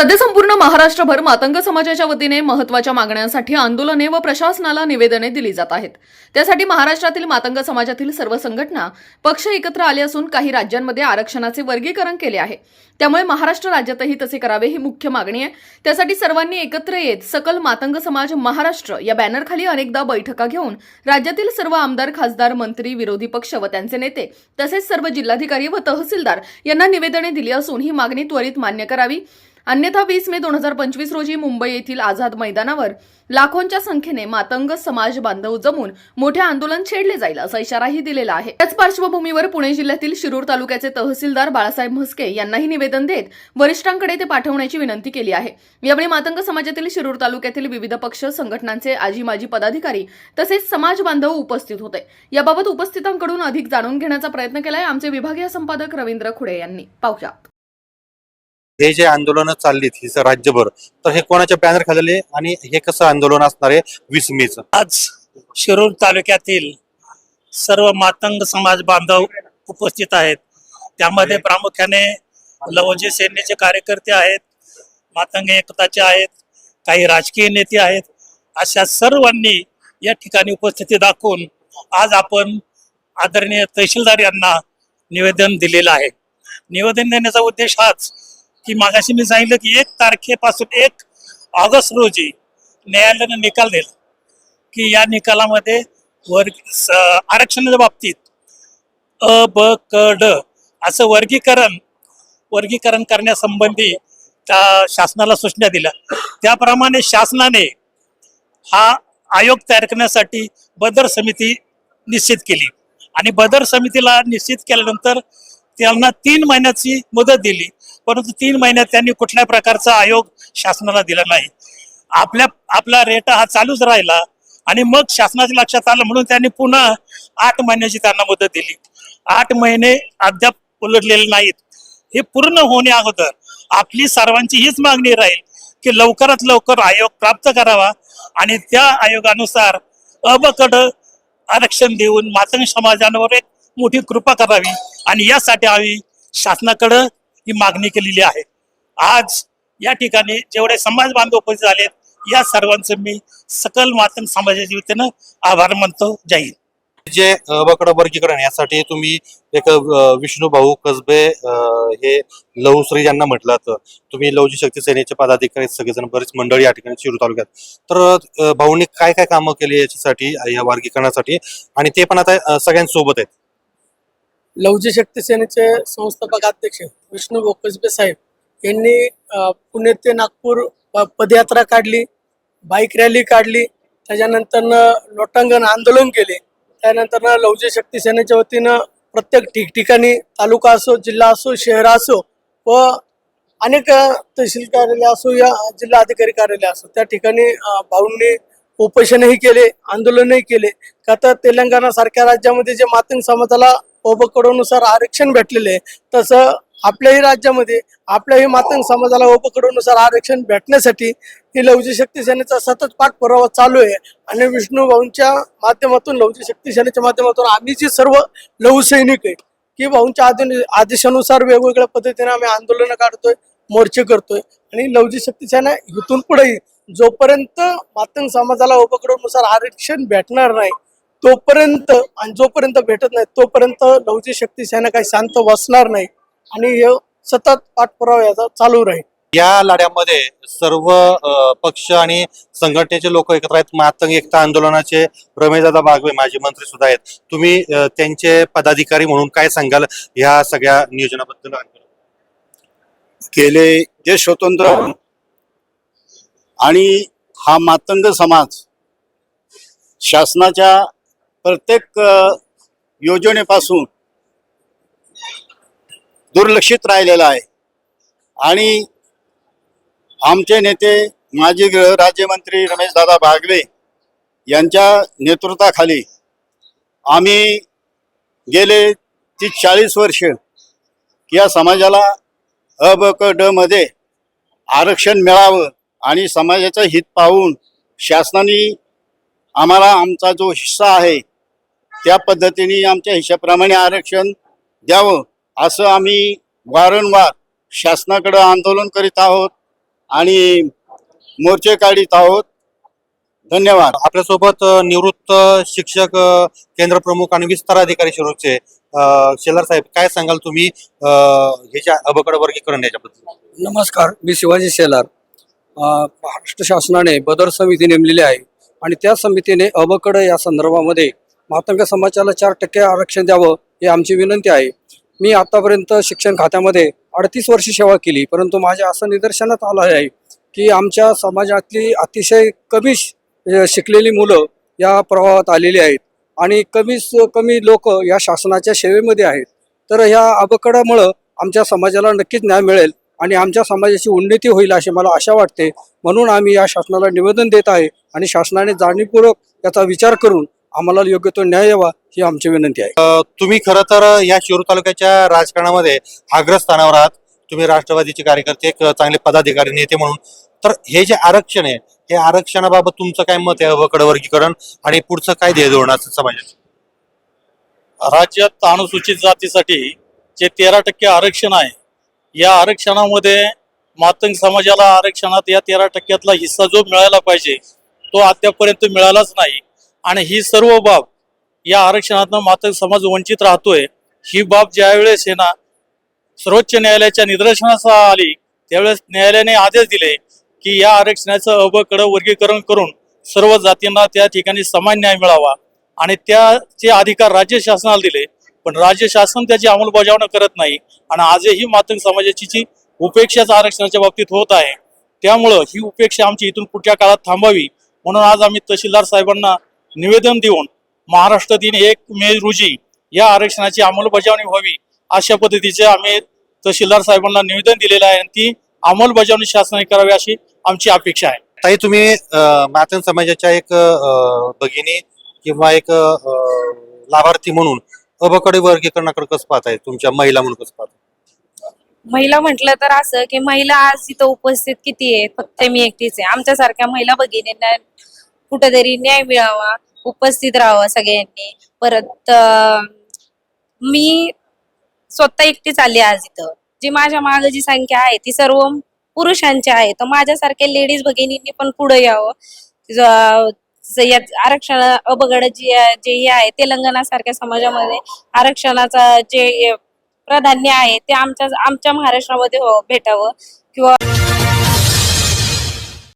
सध्या संपूर्ण महाराष्ट्रभर मातंग समाजाच्या वतीने महत्त्वाच्या मागण्यांसाठी आंदोलने व प्रशासनाला निवेदने दिली जात आहेत. त्यासाठी महाराष्ट्रातील मातंग समाजातील सर्व संघटना पक्ष एकत्र आले असून काही राज्यांमध्ये आरक्षणाचे वर्गीकरण केले आहे. त्यामुळे महाराष्ट्र राज्यातही तसे करावे ही मुख्य मागणी आहे. त्यासाठी सर्वांनी एकत्र येत सकल मातंग समाज महाराष्ट्र या बॅनरखाली अनेकदा बैठका घेऊन राज्यातील सर्व आमदार खासदार मंत्री विरोधी पक्ष व त्यांचे नेते तसेच सर्व जिल्हाधिकारी व तहसीलदार यांना निवेदने दिली असून ही मागणी त्वरित मान्य करावी. अन्यथा वीस मे दोन हजार पंचवीस रोजी मुंबई येथील आझाद मैदानावर लाखोंच्या संख्येने मातंग समाज बांधव जमून मोठे आंदोलन छेडले जाईल असा इशाराही दिलेला आहे. त्याच पार्श्वभूमीवर पुणे जिल्ह्यातील शिरूर तालुक्याचे तहसीलदार बाळासाहेब म्हस्के यांनाही निवेदन देत वरिष्ठांकडे ते पाठवण्याची विनंती केली आहे. यावेळी मातंग समाजातील शिरूर तालुक्यातील विविध पक्ष संघटनांचे आजी माजी पदाधिकारी तसेच समाज बांधव उपस्थित होते. याबाबत उपस्थितांकडून अधिक जाणून घेण्याचा प्रयत्न केलाय आमचे विभागीय संपादक रवींद्र खुडे यांनी. पाहुयात हे जे आंदोलन चाललीत ही राज्यभर तर हे कोणाच्या बॅनर खाली आणि हे कसं आंदोलन असणार आहे? वीस मेच. आज शिरूर तालुक्यातील सर्व मातंग समाज बांधव उपस्थित आहेत. त्यामध्ये प्रामुख्याने लवजी सेनेचे कार्यकर्ते आहेत मातंग एकताचे आहेत काही राजकीय नेते आहेत. अशा सर्वांनी या ठिकाणी उपस्थिती दाखवून आज आपण आदरणीय तहसीलदार यांना निवेदन दिलेलं आहे. निवेदन देण्याचा उद्देश हाच की मागाशी मी सांगितलं की एक तारखेपासून एक ऑगस्ट रोजी न्यायालयानं निकाल दिला की या निकालामध्ये वर्ग आरक्षणाच्या बाबतीत अ ब क ड असं वर्गीकरण वर्गीकरण करण्यासंबंधी त्या शासनाला सूचना दिल्या. त्याप्रमाणे शासनाने हा आयोग तयार करण्यासाठी बदर समिती निश्चित केली. आणि बदर समितीला निश्चित केल्यानंतर त्यांना तीन महिन्याची मुदत दिली. परंतु तीन महिन्यात त्यांनी कुठल्या प्रकारचा आयोग शासनाला दिला नाही. आपल्या आपला रेट हा चालूच राहिला आणि मग शासनाच्या लक्षात आलं म्हणून त्यांनी पुन्हा आठ महिन्याची त्यांना मुदत दिली. आठ महिने अद्याप उलटलेले नाहीत. हे पूर्ण होण्या अगोदर आपली सर्वांची हीच मागणी राहील की लवकरात लवकर आयोग प्राप्त करावा आणि त्या आयोगानुसार अबकड आरक्षण देऊन मातंग समाजांवर एक मोठी कृपा करावी आणि यासाठी आम्ही शासनाकडं ही मागणी केलेली आहे. आज या ठिकाणी जेवढे समाज बांधव उपस्थित झालेत या सर्वांचं मी सकल मातंग समाजाच्या वतीनं आभार मानतो. जाईल जे अबकड वर्गीकरण यासाठी तुम्ही एक विष्णू भाऊ कसबे हे लवश्री यांना म्हटलं तर तुम्ही लवजी शक्ती सेनेचे पदाधिकारी सगळेजण बरेच मंडळी या ठिकाणी शिरू तालुक्यात. तर भाऊंनी काय काय कामं केली याच्यासाठी या वर्गीकरणासाठी? आणि ते पण आता सगळ्यांसोबत आहेत. लवजी शक्ती सेनेचे संस्थापक अध्यक्ष विष्णू बोकसबे साहेब यांनी पुणे ते नागपूर प- पदयात्रा काढली बाईक रॅली काढली त्याच्यानंतर लोटांगण आंदोलन केले. त्यानंतर लवजी शक्ती सेनेच्या वतीनं प्रत्येक ठिकठिकाणी तालुका असो जिल्हा असो शहर असो व अनेक तहसील कार्यालय असो या जिल्हा अधिकारी कार्यालय असो त्या ठिकाणी भाऊंनी उपोषणही केले आंदोलनही केले. का तर तेलंगणा सारख्या राज्यामध्ये जे मातंग समाजाला ओबकडोनुसार आरक्षण भेटलेले आहे. तसं आपल्याही राज्यामध्ये आपल्याही मातंग समाजाला ओबकडोनुसार आरक्षण भेटण्यासाठी ही लवजी शक्ती सेनेचा सतत पाठपुरावा चालू आहे. आणि विष्णू भाऊंच्या माध्यमातून लवजी शक्ती सेनेच्या माध्यमातून आम्ही जी सर्व लघु सैनिक आहे की भाऊंच्या आदेश आदेशानुसार वेगवेगळ्या पद्धतीने आम्ही आंदोलनं काढतोय मोर्चे करतोय. आणि लवजी शक्ती सेना इथून पुढेही जोपर्यंत मातंग समाजाला उपक्रमानुसार आरक्षण भेटणार नाही तोपर्यंत आणि जोपर्यंत भेटत नाही तोपर्यंत लवजी शक्ती सेना काही शांत बसणार नाही आणि हे सतत पाठपुरावा याचा चालू राहील. या लढ्यामध्ये सर्व पक्ष आणि संघटनेचे लोक एकत्र आहेत. मातंग एकता आंदोलनाचे रमेशदादा बागवे माजी मंत्री सुद्धा आहेत. तुम्ही त्यांचे पदाधिकारी म्हणून काय सांगाल या सगळ्या नियोजनाबद्दल? केले जे स्वतंत्र आणि हा मातंग समाज शासनाच्या प्रत्येक योजनेपासून दुर्लक्षित राहिलेला आहे. आणि आमचे नेते माजी गृह राज्यमंत्री रमेशदादा बागवे यांच्या नेतृत्वाखाली आम्ही गेले तीस चाळीस वर्ष या समाजाला अ ब क ड मध्ये आरक्षण मिळावं आणि समाजाचं हित पाहून शासनाने आम्हाला आमचा जो हिस्सा आहे त्या पद्धतीने आमच्या हिश्शाप्रमाणे आरक्षण द्यावं असं आम्ही वारंवार शासनाकडे आंदोलन करीत आहोत आणि मोर्चे काढीत आहोत. धन्यवाद. आपल्यासोबत निवृत्त शिक्षक केंद्र प्रमुख आणि विस्तार अधिकारी शिरूरचे शेलार साहेब काय सांगाल तुम्ही अ, हे जे अबकड वर्गीकरण याच्याबद्दल? नमस्कार मी शिवाजी शेलार. अ, महाराष्ट्र शासनाने बदर समिती नेमलेली आहे आणि त्या समितीने अबकड या संदर्भामध्ये मातंग समाजाला चार टक्के आरक्षण द्यावं ही आमची विनंती आहे. मी आतापर्यंत शिक्षण खात्यामध्ये अडतीस वर्ष सेवा केली परंतु माझ्या असं निदर्शनात आलं आहे की आमच्या समाजातली अतिशय कमी श- शिकलेली मुलं या प्रवाहात आलेली आहेत आणि कमी कमी लोक या शासनाच्या सेवेमध्ये आहेत. तर ह्या अबकडामुळं आमच्या समाजाला नक्कीच न्याय मिळेल आणि आमच्या समाजाची उन्नती होईल अशी मला आशा वाटते. म्हणून आम्ही या शासनाला निवेदन देत आहे आणि शासनाने जाणीवपूर्वक याचा विचार करून आम्हाला योग्य तो न्याय यावा ही आमची विनंती आहे. तुम्ही खरं तर या शिरूर तालुक्याच्या राजकारणामध्ये अग्रस्थानावर आहात. तुम्ही राष्ट्रवादीचे कार्यकर्ते एक चांगले पदाधिकारी नेते म्हणून. तर हे जे आरक्षण आहे हे आरक्षणाबाबत तुमचं काय मत आहे? अबकड वर्गीकरण आणि पुढचं काय ध्येय धोरण असं समाजाचं राज्यात अनुसूचित जातीसाठी जे तेरा टक्के आरक्षण आहे या आरक्षणामध्ये मातंग समाजाला आरक्षणात या तेरा टक्क्यातला हिस्सा जो मिळायला पाहिजे तो अद्यापर्यंत मिळालाच नाही. आणि ही सर्व बाब या आरक्षणातनं मातंग समाज वंचित राहतोय. ही बाब ज्यावेळेस हे ना सर्वोच्च न्यायालयाच्या निदर्शनास आली त्यावेळेस न्यायालयाने आदेश दिले की या आरक्षणाचं अबकडं वर्गीकरण करून सर्व जातींना त्या ठिकाणी समान न्याय मिळावा. आणि त्याचे अधिकार राज्य शासनाला दिले पण राज्य शासन त्याची अंमलबजावणी करत नाही आणि आजही मातंग समाजाची जी उपेक्षाच आरक्षणाच्या बाबतीत होत आहे त्यामुळं ही उपेक्षा आमची इथून पुढच्या काळात थांबावी. म्हणून आज आम्ही तहसीलदार साहेबांना निवेदन देऊन महाराष्ट्र दिन एक मे रोजी या आरक्षणाची अंमलबजावणी व्हावी अशा पद्धतीचे आम्ही तहसीलदार साहेबांना निवेदन दिलेलं आहे आणि ती अंमलबजावणी शासनाने करावी अशी आमची अपेक्षा आहे. ताई तुम्ही अ, मातंग समाजाच्या एक भगिनी किंवा एक लाभार्थी म्हणून अबकडे वर्गीकरणाकडे कसं पाहताय? तुमच्या महिला म्हणून कसं पाहताय? महिला म्हटलं तर असं की महिला आज इथं उपस्थित किती आहे? फक्त मी एकटीच आहे. आमच्यासारख्या महिला भगिनींना कुठेतरी न्याय मिळावा उपस्थित राहावं सगळ्यांनी. परत मी स्वतः एकटीच आली आज इथं. जी माझ्या माग जी संख्या आहे ती सर्व पुरुषांची आहे. तर माझ्यासारख्या लेडीज भगिनींनी पण पुढे यावं. या आरक्षण अबगड जी आहे- जे हे आहे तेलंगणासारख्या समाजामध्ये आरक्षणाचा जे प्राधान्य आहे ते आमच्या आमच्या महाराष्ट्रामध्ये हो- भेटावं किंवा